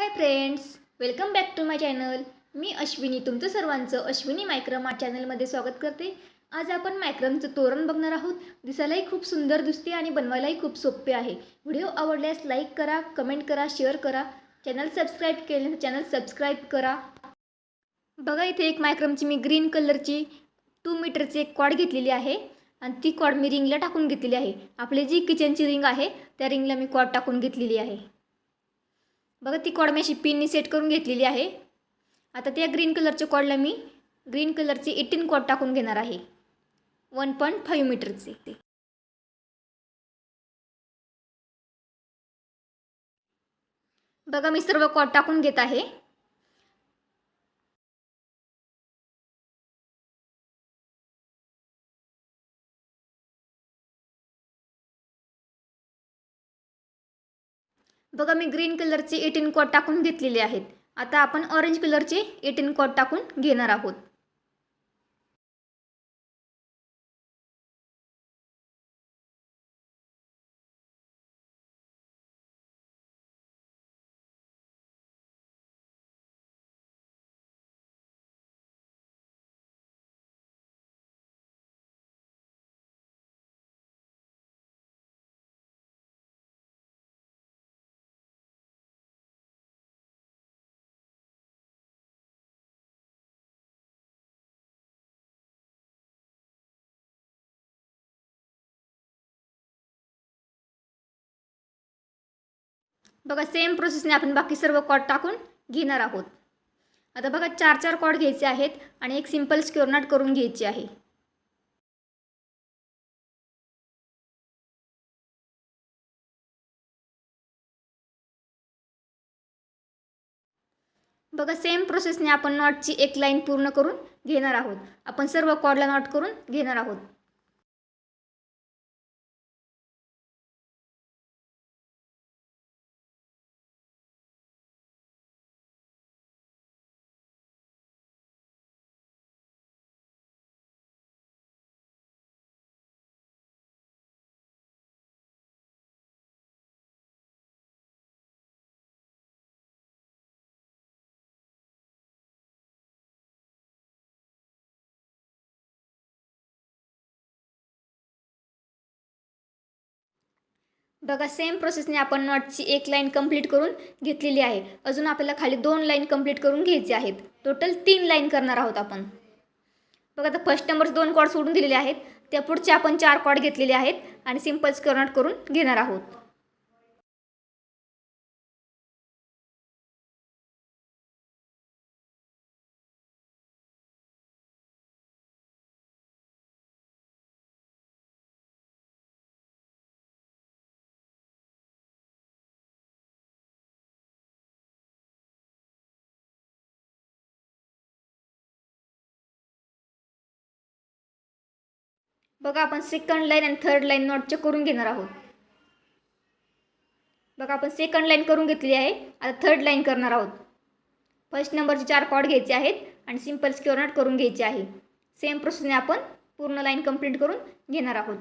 Hi friends welcome back to my channel. मी अश्विनी तुमचं सर्वांचं अश्विनी मायक्रम या चॅनलमध्ये स्वागत करते. आज आपण मायक्रमचं तोरण बघणार आहोत. दिसायलाही खूप सुंदर दिसते आणि बनवायलाही खूप सोपे आहे. व्हिडिओ आवडल्यास लाईक करा कमेंट करा शेअर करा. चॅनल सबस्क्राईब केले चॅनल सबस्क्राईब करा. बघा इथे एक मायक्रमची मी ग्रीन कलरची टू मीटरची एक कॉड घेतलेली आहे आणि ती कॉड मी रिंगला टाकून घेतलेली आहे. आपली जी किचनची रिंग आहे त्या रिंगला मी कॉड टाकून घेतलेली आहे. बघा ती कॉड मी अशी पिननी सेट करून घेतलेली आहे. आता त्या ग्रीन कलरच्या कॉडला मी ग्रीन कलरचे एटीन कॉड टाकून घेणार आहे. वन पॉईंट फाईव्ह मीटरचे बघा मी सर्व कॉड टाकून घेत आहे. बघा मी ग्रीन कलरचे एटीन कॉट टाकून घेतलेले आहेत. आता आपण ऑरेंज कलरचे एटीन कॉट टाकून घेणार आहोत. बघा सेम प्रोसेसने आपण बाकी सर्व कॉड टाकून घेणार आहोत. आता बघा चार चार कॉड घ्यायचे आहेत आणि एक सिंपल स्क्युअरनाट करून घ्यायची आहे. बघा सेम प्रोसेसने आपण नॉटची एक लाईन पूर्ण करून घेणार आहोत. आपण सर्व कॉडला नॉट करून घेणार आहोत. बघा सेम प्रोसेसने आपण नॉटची एक लाईन कंप्लीट करून घेतलेली आहे. अजून आपल्याला खाली दोन लाईन कंप्लीट करून घ्यायचे आहेत. टोटल तीन लाईन करणार आहोत आपण. बघा आता फर्स्ट नंबरचे दोन कॉड सोडून दिलेले आहेत. त्या पुढचे आपण चार कॉड घेतलेले आहेत आणि सिंपल स्क्वेअर करून घेणार आहोत. बघा आपण सेकंड लाईन आणि थर्ड लाईन नॉटचे करून घेणार आहोत. बघा आपण सेकंड लाईन करून घेतली आहे. आता थर्ड लाईन करणार आहोत. फर्स्ट नंबरचे चार कॉड घ्यायचे आहेत आणि सिंपल स्क्युअर नॉट करून घ्यायचे आहे. सेम प्रोसेसने आपण पूर्ण लाईन कंप्लीट करून घेणार आहोत.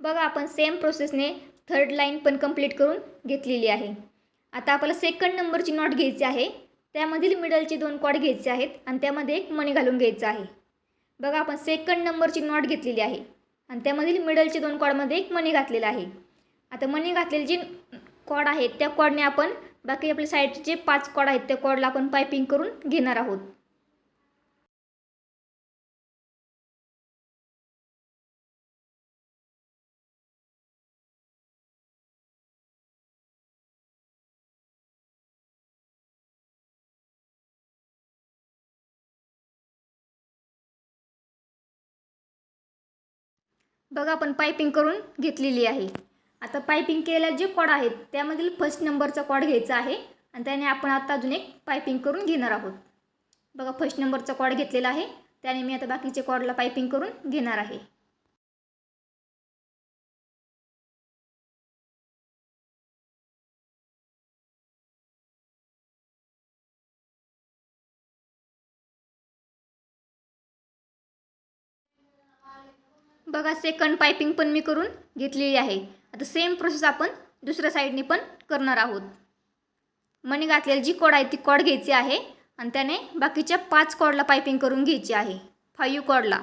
बघा आपण सेम प्रोसेसने थर्ड लाईन पण कंप्लीट करून घेतलेली आहे. आता आपल्याला सेकंड नंबरची नॉट घ्यायची आहे. त्यामधील मिडलचे दोन कॉड घ्यायचे आहेत आणि त्यामध्ये एक मणी घालून घ्यायचं आहे. बघा आपण सेकंड नंबरची नॉट घेतलेली आहे आणि त्यामधील मिडलचे दोन कॉडमध्ये एक मणी घातलेला आहे. आता मणी घातलेले जे कॉड आहेत त्या कॉडने आपण बाकी आपल्या साईडचे जे पाच कॉड आहेत त्या कॉडला आपण पायपिंग करून घेणार आहोत. बघा आपण पायपिंग करून घेतलेली आहे. आता पायपिंग केलेल्या जे कॉड आहेत त्यामधील फर्स्ट नंबरचा कॉड घ्यायचा आहे आणि त्याने आपण आता अजून एक पायपिंग करून घेणार आहोत. बघा फर्स्ट नंबरचा कॉड घेतलेला आहे. त्याने मी आता बाकीचे कॉडला पायपिंग करून घेणार आहे. बघा सेकंड पायपिंग पण मी करून घेतलेली आहे. आता सेम प्रोसेस आपण दुसऱ्या साईडने पण करणार आहोत. मणी घातलेली जी कॉड आहे ती कॉड घ्यायची आहे आणि त्याने बाकीच्या पाच कॉडला पायपिंग करून घ्यायची आहे. फाईव्ह कॉडला.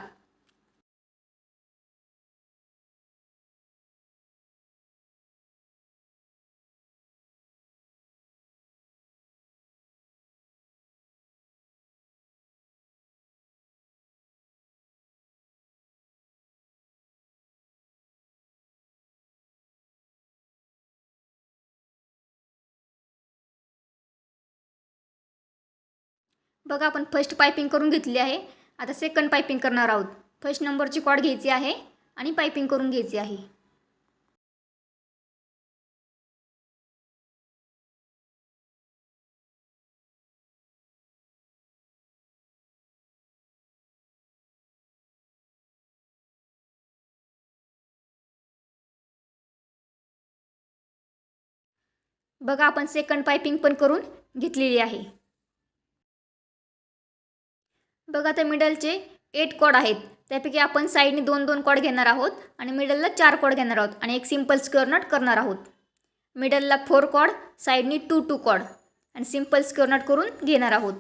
बघा आपण फर्स्ट पायपिंग करून घेतली आहे. आता सेकंड पायपिंग करणार आहोत. फर्स्ट नंबरची कॉड घ्यायची आहे आणि पायपिंग करून घ्यायची आहे. बघा आपण सेकंड पायपिंग पण करून घेतलेली आहे. बघा आता मिडलचे एट कॉड आहेत. त्यापैकी आपण साईडने दोन दोन कॉड घेणार आहोत आणि मिडलला चार कॉड घेणार आहोत आणि एक सिंपल स्क्वेअर नट करणार आहोत. मिडलला फोर कॉड साईडनी टू टू कॉड आणि सिंपल स्क्वेअर नट करून घेणार आहोत.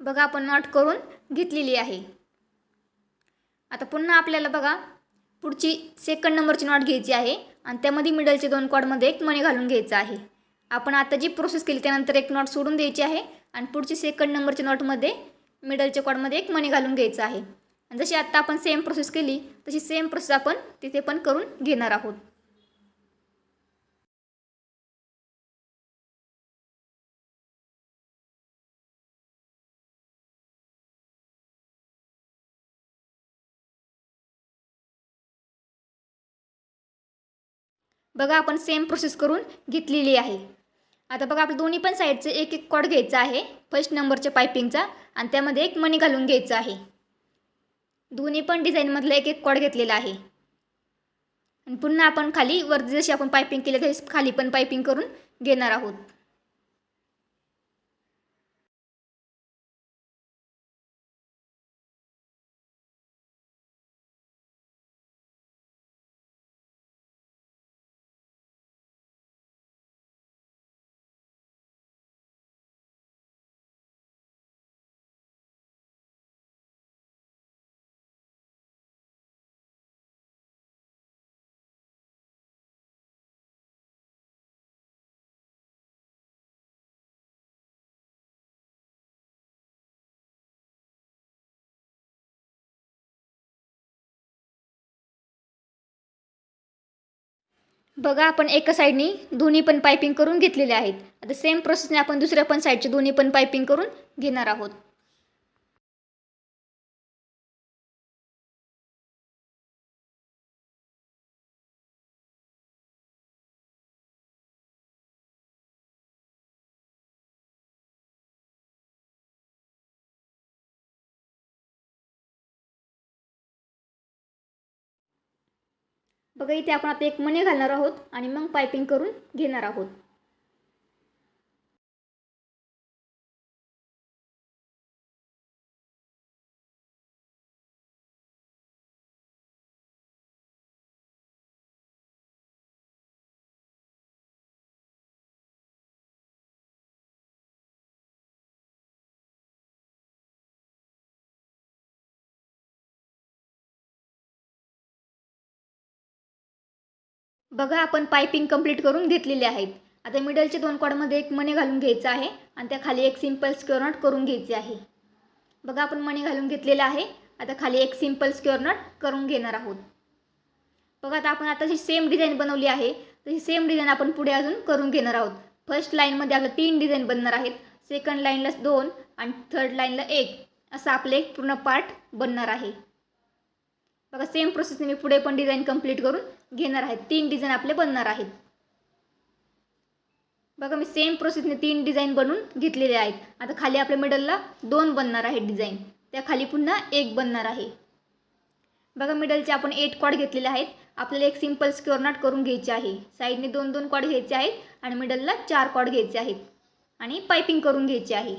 बघा आपण नॉट करून घेतलेली आहे. आता पुन्हा आपल्याला बघा पुढची सेकंड नंबरची नॉट घ्यायची आहे आणि त्यामध्ये मिडलचे दोन कॉडमध्ये एक मणी घालून घ्यायचं आहे. आपण आता जी प्रोसेस केली त्यानंतर एक नॉट सोडून द्यायची आहे आणि पुढची सेकंड नंबरच्या नॉटमध्ये मिडलच्या कॉडमध्ये एक मणी घालून घ्यायचं आहे. आणि जशी आत्ता आपण सेम प्रोसेस केली तशी सेम प्रोसेस आपण तिथे पण करून घेणार आहोत. बघा आपण सेम प्रोसेस करून घेतलेली आहे. आता बघा आपल्या दोन्ही पण साईडचे एक एक कॉड घ्यायचा आहे. फर्स्ट नंबरच्या पायपिंगचा आणि त्यामध्ये एक मणी घालून घ्यायचा आहे. दोन्ही पण डिझाईनमधला एक एक कॉड घेतलेला आहे. आणि पुन्हा आपण खाली वरती जशी आपण पायपिंग केली तशी खाली पण पायपिंग करून घेणार आहोत. बघा आपण एका साईडनी दोन्ही पण पायपिंग करून घेतलेले आहेत. आता सेम प्रोसेसने आपण दुसऱ्या पण साईडचे दोन्ही पण पायपिंग करून घेणार आहोत. बघा इथे आपण आता एक मणी घालणार आहोत आणि मग पायपिंग करून घेणार आहोत. बघा आपण पायपिंग कंप्लीट करून घेतलेले आहेत. आता मिडलचे दोन कॉडमध्ये एक मणी घालून घ्यायचं आहे आणि त्या खाली एक सिंपल स्क्वेअर नट करून घ्यायचे आहे. बघा आपण मणी घालून घेतलेलं आहे. आता खाली एक सिंपल स्क्वेअर नट करून घेणार आहोत. बघा आता आपण आता जी सेम डिझाईन बनवली आहे. तशी सेम डिझाईन आपण पुढे अजून करून घेणार आहोत. फर्स्ट लाईनमध्ये आपल्या तीन डिझाईन बनणार आहेत. सेकंड लाईनला दोन आणि थर्ड लाईनला एक. असं आपले एक पूर्ण पार्ट बनणार आहे. बघा सेम प्रोसेसने मी पुढे पण डिझाईन कंप्लीट करून घेणार आहेत. तीन डिझाईन आपले बनणार आहेत. बघा मी सेम प्रोसेसने तीन डिझाईन बनवून घेतलेले आहेत. आता खाली आपल्या मिडलला दोन बनणार आहेत डिझाईन त्या खाली पुन्हा एक बनणार आहे. बघा मिडलचे आपण एट कॉड घेतलेले आहेत. आपल्याला एक सिंपल स्क्युअरनॉट करून घ्यायचे आहे. साईडने दोन दोन कॉड घ्यायचे आहेत आणि मिडलला चार कॉड घ्यायचे आहेत. आणि पायपिंग करून घ्यायचे आहे.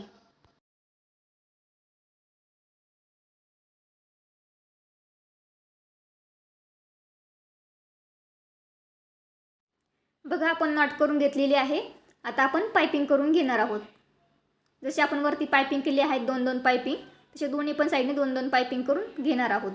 बघा आपण नॉट करून घेतलेली आहे. आता आपण पायपिंग करून घेणार आहोत. जसे आपण वरती पायपिंग केली आहेत दोन दोन पायपिंग तसे दोन्ही पण साईडने दोन दोन पायपिंग करून घेणार आहोत.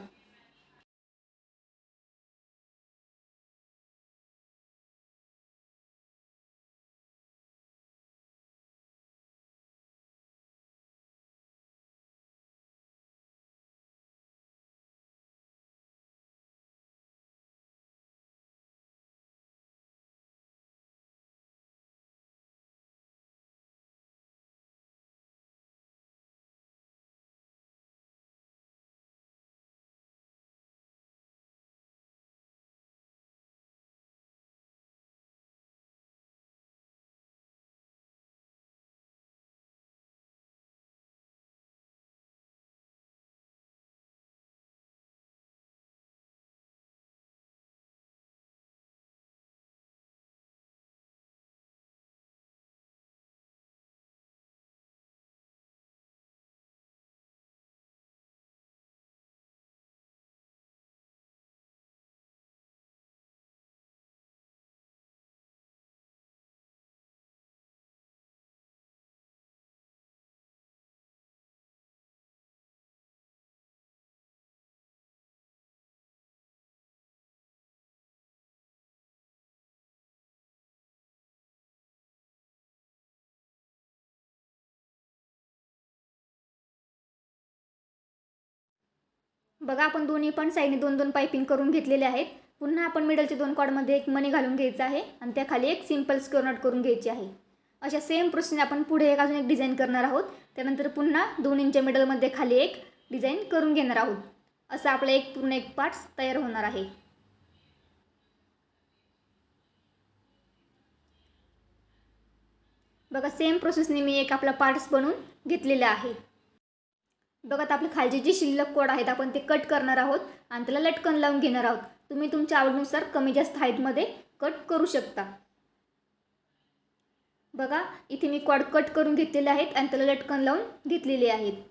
बघा आपण दोन्ही पण साईडने दोन दोन पायपिंग करून घेतलेले आहेत. पुन्हा आपण मिडलच्या दोन कॉडमध्ये एक मनी घालून घ्यायचं आहे आणि त्याखाली एक सिंपल स्क्वेअर करून घ्यायची आहे. अशा सेम प्रोसेसने आपण पुढे एक अजून एक डिझाईन करणार आहोत. त्यानंतर पुन्हा दोन इंच्या मिडलमध्ये खाली एक डिझाईन करून घेणार आहोत. असं आपला एक पूर्ण एक पार्ट्स तयार होणार आहे. बघा सेम प्रोसेसने मी एक आपला पार्ट्स बनवून घेतलेला आहे. बघा आपले खालचे जे शिल्लक कोड आहेत आपण ते कट करणार आहोत आणि त्याला लटकन लावून घेणार आहोत. तुम्ही तुमच्या आवडीनुसार कमी जास्त हाईटमध्ये कट करू शकता. बघा इथे मी कॉड कट करून घेतलेले आहेत आणि त्याला लटकन लावून घेतलेले आहेत.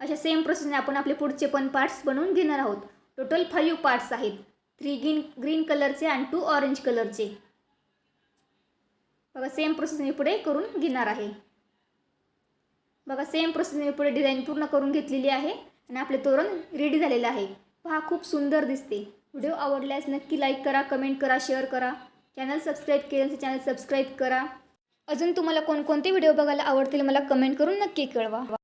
अशा सेम प्रोसेसने आपण आपले पुढचे पण पार्ट्स बनवून घेणार आहोत. टोटल फाईव्ह पार्ट्स आहेत. थ्री ग्रीन ग्रीन कलरचे आणि टू ऑरेंज कलरचे बघा सेम प्रोसेस मी पुढे करून घेणार आहे. बघा सेम प्रोसेस मी पुढे डिझाईन पूर्ण करून घेतलेली आहे आणि आपले तोरण रेडी झालेलं आहे. पहा खूप सुंदर दिसते. व्हिडिओ आवडल्यास नक्की लाईक करा कमेंट करा शेअर करा. चॅनल सबस्क्राईब केलं तर चॅनल सबस्क्राईब करा. अजून तुम्हाला कोणकोणते व्हिडिओ बघायला आवडतील मला कमेंट करून नक्की कळवा.